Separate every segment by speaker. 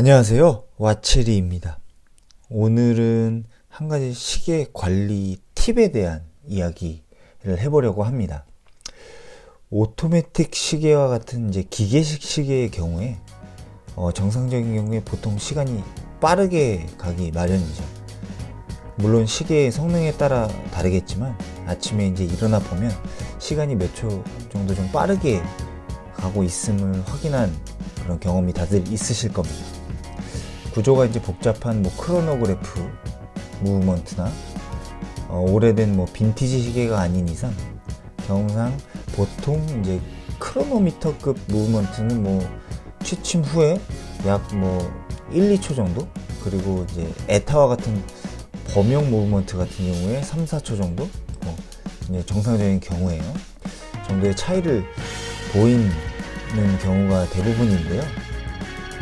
Speaker 1: 안녕하세요. 와체리입니다. 오늘은 한 가지 시계 관리 팁에 대한 이야기를 해보려고 합니다. 오토매틱 시계와 같은 이제 기계식 시계의 경우에 어, 정상적인 경우에 보통 시간이 빠르게 가기 마련이죠. 물론 시계의 성능에 따라 다르겠지만 아침에 이제 일어나 보면 시간이 몇 초 정도 좀 빠르게 가고 있음을 확인한 그런 경험이 다들 있으실 겁니다. 구조가 이제 복잡한 뭐 크로노그래프 무브먼트나 어, 오래된 뭐 빈티지 시계가 아닌 이상 경상 보통 이제 크로노미터급 무브먼트는 뭐 취침 후에 약 뭐 1, 2초 정도? 그리고 이제 에타와 같은 범용 무브먼트 같은 경우에 3, 4초 정도? 뭐 이제 정상적인 경우에요. 정도의 차이를 보이는 경우가 대부분인데요.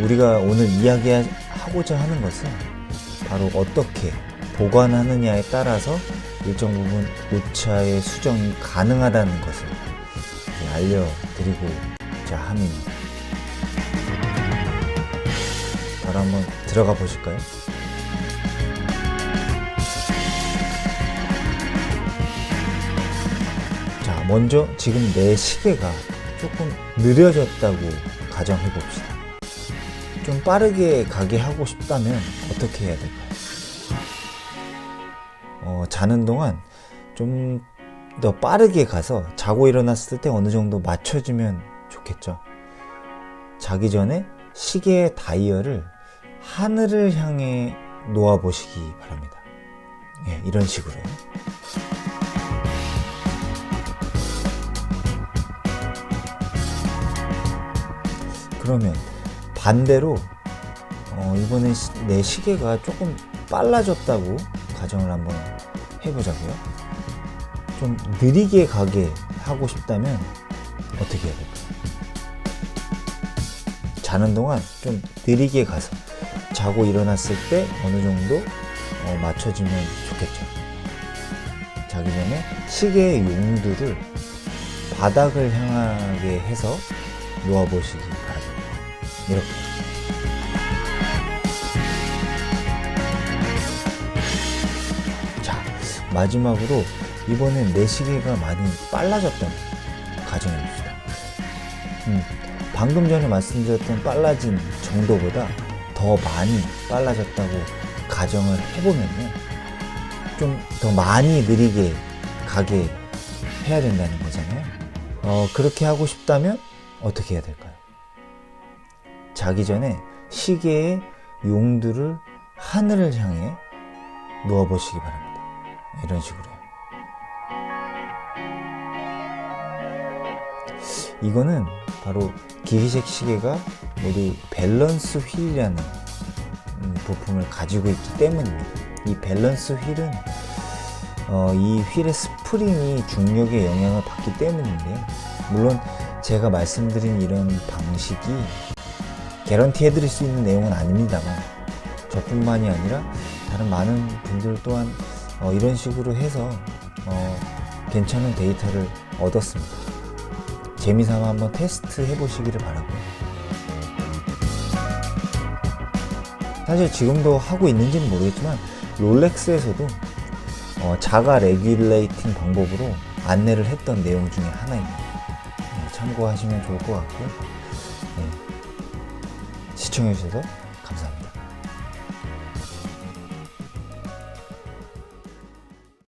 Speaker 1: 우리가 오늘 이야기 하고자 하는 것은 바로 어떻게 보관하느냐에 따라서 일정 부분 오차의 수정이 가능하다는 것을 알려드리고자 합니다. 바로 한번 들어가 보실까요? 자, 먼저 지금 내 시계가 조금 느려졌다고 가정해 봅시다. 좀 빠르게 가게 하고 싶다면 어떻게 해야 될까요? 어, 자는 동안 좀 더 빠르게 가서 자고 일어났을 때 어느 정도 맞춰주면 좋겠죠. 자기 전에 시계의 다이얼을 하늘을 향해 놓아 보시기 바랍니다. 예, 이런 식으로요. 그러면 반대로 어, 이번에 시- 내 시계가 조금 빨라졌다고 가정을 한번 해보자고요. 좀 느리게 가게 하고 싶다면 어떻게 해야 될까요? 자는 동안 좀 느리게 가서 자고 일어났을 때 어느 정도 어, 맞춰주면 좋겠죠. 자기 전에 시계의 용두를 바닥을 향하게 해서 놓아보시기 바랍니다. 이렇게. 자, 마지막으로 이번엔 내 시계가 많이 빨라졌다는 가정해 봅시다. 음, 방금 전에 말씀드렸던 빨라진 정도보다 더 많이 빨라졌다고 가정을 해보면요. 좀 더 많이 느리게 가게 해야 된다는 거잖아요. 어, 그렇게 하고 싶다면 어떻게 해야 될까요? 자기 전에 시계의 용두를 하늘을 향해 놓아보시기 바랍니다. 이런 식으로요. 이거는 바로 기기식 시계가 모두 밸런스 휠이라는 음, 부품을 가지고 있기 때문입니다. 이 밸런스 휠은 어, 이 휠의 스프링이 중력의 영향을 받기 때문인데요. 물론 제가 말씀드린 이런 방식이 개런티 해드릴 수 있는 내용은 아닙니다만 저뿐만이 아니라 다른 많은 분들 또한 어, 이런 식으로 해서 어, 괜찮은 데이터를 얻었습니다. 재미삼아 한번 테스트 해보시기를 바라고요. 사실 지금도 하고 있는지는 모르겠지만 롤렉스에서도 어, 자가 레귤레이팅 방법으로 안내를 했던 내용 중에 하나입니다. 네, 참고하시면 좋을 것 같고요. 네. 시청해주셔서 감사합니다.